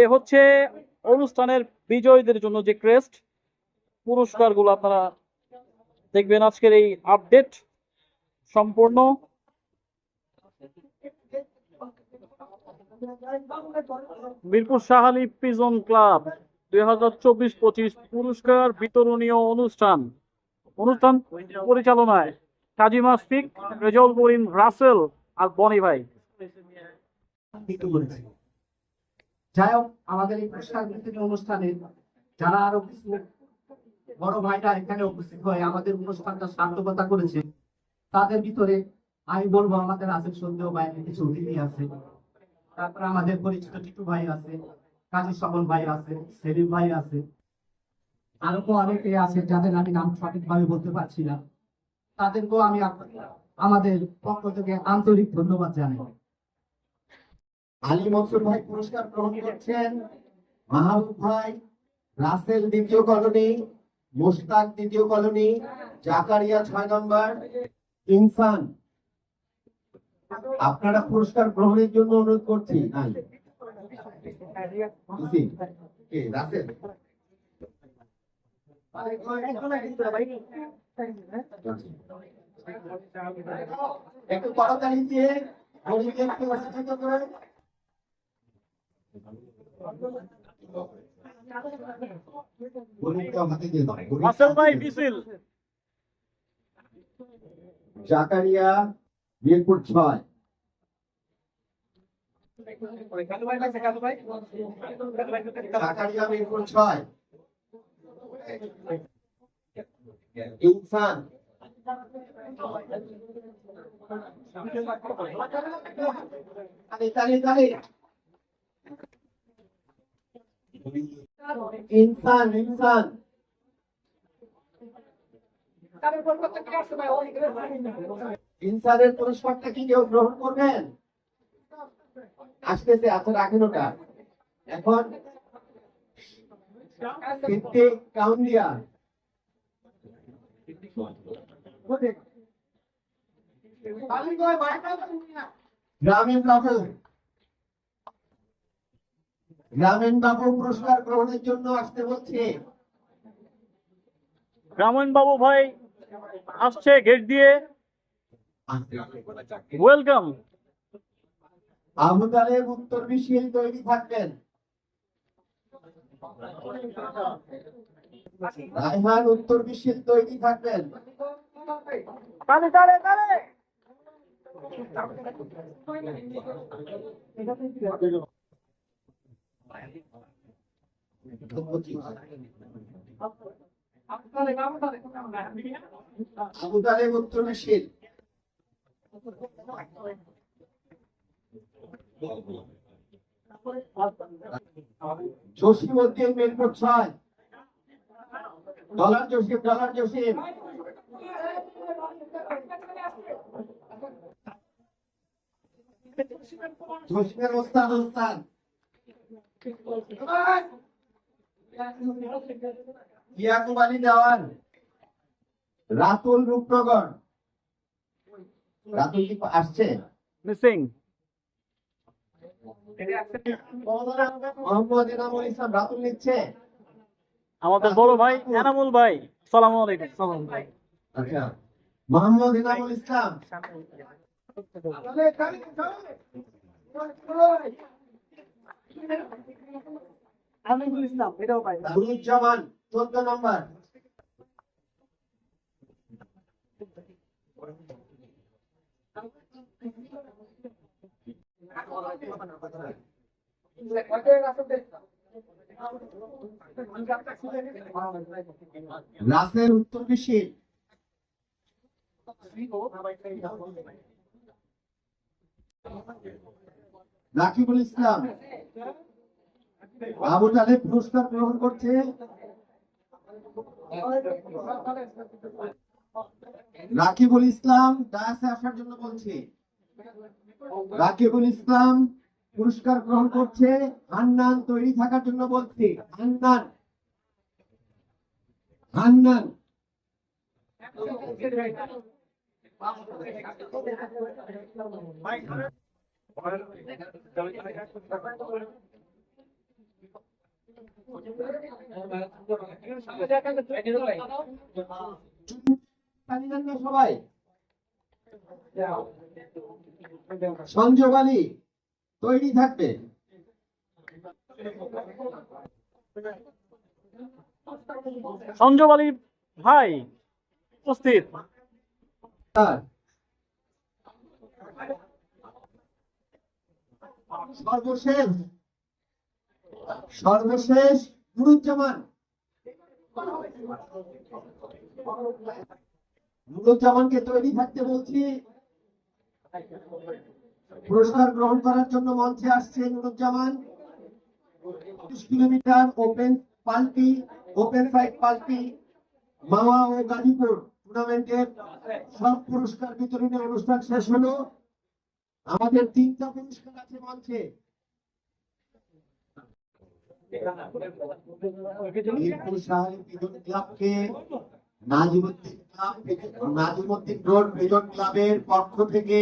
এ হচ্ছে অনুষ্ঠানের বিজয়ীদের জন্য যে ক্রেস্ট, পুরস্কারগুলো আপনারা দেখবেন আজকের এই আপডেট সম্পূর্ণ। মিরপুর শাহালি প্রিজন ক্লাব, দুই হাজার চব্বিশ পঁচিশ পুরস্কার বিতরণীয় অনুষ্ঠান। অনুষ্ঠান পরিচালনায় কাজী মাসফিক রেজল করিম, রাসেল আর বনি ভাই। যাই হোক, আমাদের এই পুরস্কার বিতরণী অনুষ্ঠানে যারা আরও কিছু বড় ভাইরা এখানে উপস্থিত হয়ে আমাদের অনুষ্ঠানটা সার্থকতা করেছে, তাদের ভিতরে আমি বলব আমাদের আছে সন্দেহ বাইরে কিছু অতিথি আছে তারপরে আমাদের পরিচিত টিটু ভাই আছে কাজী সমন ভাই আছে সেলিম ভাই আছে আরও তো অনেকে আছে যাদের আমি নাম সঠিকভাবে বলতে পারছি না। তাদেরকেও আমি আমাদের পক্ষ থেকে আন্তরিক ধন্যবাদ জানাই। আলী মনসুর ভাই পুরস্কার গ্রহণ করছেন। মাহবুব ভাই, রাসেল দ্বিতীয় কলোনি, মুশতাক দ্বিতীয় কলোনি, জাকারিয়া ছয় নম্বর, ইনসান। আপনারা পুরস্কার গ্রহণের জন্য অনুরোধ করছি, নাই? একটু করতালি দিয়ে করে। জাকারিয়া মিরপুর ছয় জাকারিয়া মিরপুর ছয় ইনসান তালি তালি। ইনসান ইনসান। ইনসানের পুরস্কারটা কি কেউ গ্রহণ করবেন? আসতেছে আচ্ছা রাখেন ওটা এখন কাউন্ডিয়া গ্রামীণ গ্রামীণ বাবু পুরস্কার গ্রহণের জন্য আসতে বলছে। গ্রামীণ বাবু ভাই আসছে গেট দিয়ে। ওয়েলকাম তালেব উত্তর মিছিল তৈরি থাকবেন। রায়হান উত্তর মিছিল তৈরি থাকবেন। তালে তালে তালে। আবু তালেব উত্তর মিছিল জসিম উদ্দিন মিরপুর ছয় ডলার জসিম ডলার জসিম জসিমের ওস্তাদ ওস্তাদ। ইয়াকুব আলী দেওয়ান রাতুল রূপনগর। রাতুল কি আসছে? মিসিং মোহাম্মদ এনামুল ইসলাম রাতুল নিচ্ছে। আমাদের বড় ভাই এনামুল ভাই সালাম আলাইকুম। আচ্ছা মোহাম্মদ এনামুল ইসলাম। নুরুজ্জামান চোদ্দ নম্বর। রাসেল উত্তর মিছিল রাকিবুল ইসলাম, আবু তালেব পুরস্কার গ্রহণ করছে। রাকিবুল ইসলাম ডায়াসে আসার জন্য বলছি। রাকিবুল ইসলাম পুরস্কার গ্রহণ করছে। হান্নান তৈরি থাকার জন্য বলছি। হান্নান। হান্নান। তালি সবাই সংযোগ আলী তৈরি থাকবে। আলী ভাই উপস্থিত। সর্বশেষ সর্বশেষ নুরুজ্জামান। নুরুজ্জামানকে তৈরি থাকতে বলছি। পুরস্কার গ্রহণ করার জন্য মঞ্চে আসছে নুরুজ্জামান। পঁচিশ কিলোমিটার ওপেন পাল্টি ওপেন ফাইট পাল্টি মাওয়া ও গাজীপুর। টুর্নামেন্টের সব পুরস্কার অনুষ্ঠান শেষ হলো। আমাদের তিনটা পুরস্কার আছে মঞ্চে। পক্ষ থেকে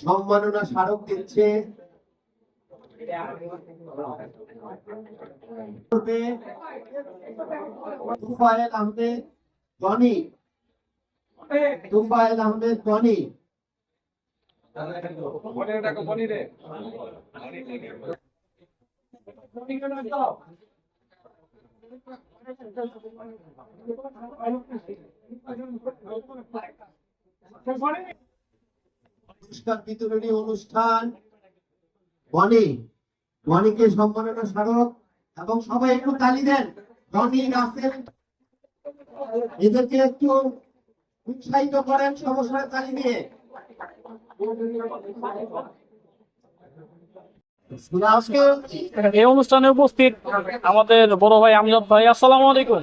সম্মাননা স্মারক দিচ্ছে। আহমেদ টনি তুফায়েল আহমেদ টনি পুরস্কার বিতরণী অনুষ্ঠান। বনি বনিকে সম্মাননা স্মারক। এবং সবাই একটু তালি দেন। বনি রাসেল এদেরকে একটু উৎসাহিত করেন সমস্যার তালি দিয়ে আজকে এই অনুষ্ঠানে উপস্থিত আমাদের বড় ভাই আমজাদ ভাই আসসালামু আলাইকুম।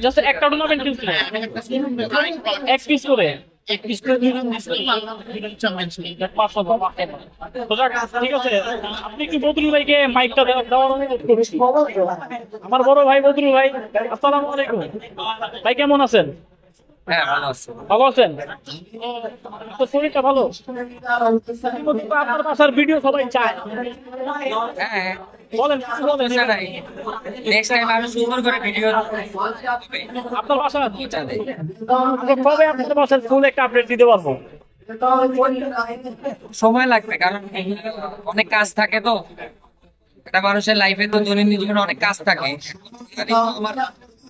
জাস্ট একটা টুর্নামেন্ট কার্ডিং এক পিস করে। এক পিস করে। দুই রান দিয়েছিলাম আল্লাহ পাঁচশো তো যাক, ঠিক আছে। আপনি কি বদরুল ভাইকে মাইকটা দেওয়ার আমার বড় ভাই বদরুল ভাই আসসালামু আলাইকুম। ভাই কেমন আছেন? হ্যাঁ ভালো আছেন? তো শরীরটা ভালো? আপনার বাসার ভিডিও সবাই চায় হ্যাঁ। বলেন বলেন নেক্সট টাইম আমি সুন্দর করে ভিডিও আপনার বাসা কবে আপনার বাসার ফুল একটা আপডেট দিতে পারব? সময় লাগবে কারণ অনেক কাজ থাকে তো। একটা মানুষের লাইফে তো দৈনন্দিন জীবনে অনেক কাজ থাকে। আমার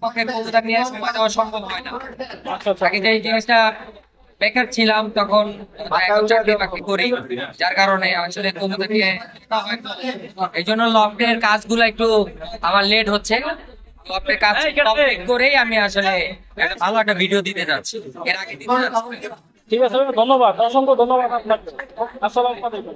পক্ষে কতটা নিয়ে সময় দেওয়া সম্ভব হয় না। আচ্ছা আচ্ছা। আগে যে জিনিসটা বেকার ছিলাম তখন এখন চাকরি বাকরি করি। যার কারণে আসলে তোমাদেরকে এই জন্য লকডাউনের কাজগুলো একটু আমার লেট হচ্ছে। লফটের কাজ কমপ্লিট করেই আমি আসলে ভালো একটা ভিডিও দিতে যাচ্ছি। এর আগে দিতে যাচ্ছি। ঠিক আছে ধন্যবাদ অসংখ্য ধন্যবাদ আপনাকে। আসসালামু আলাইকুম।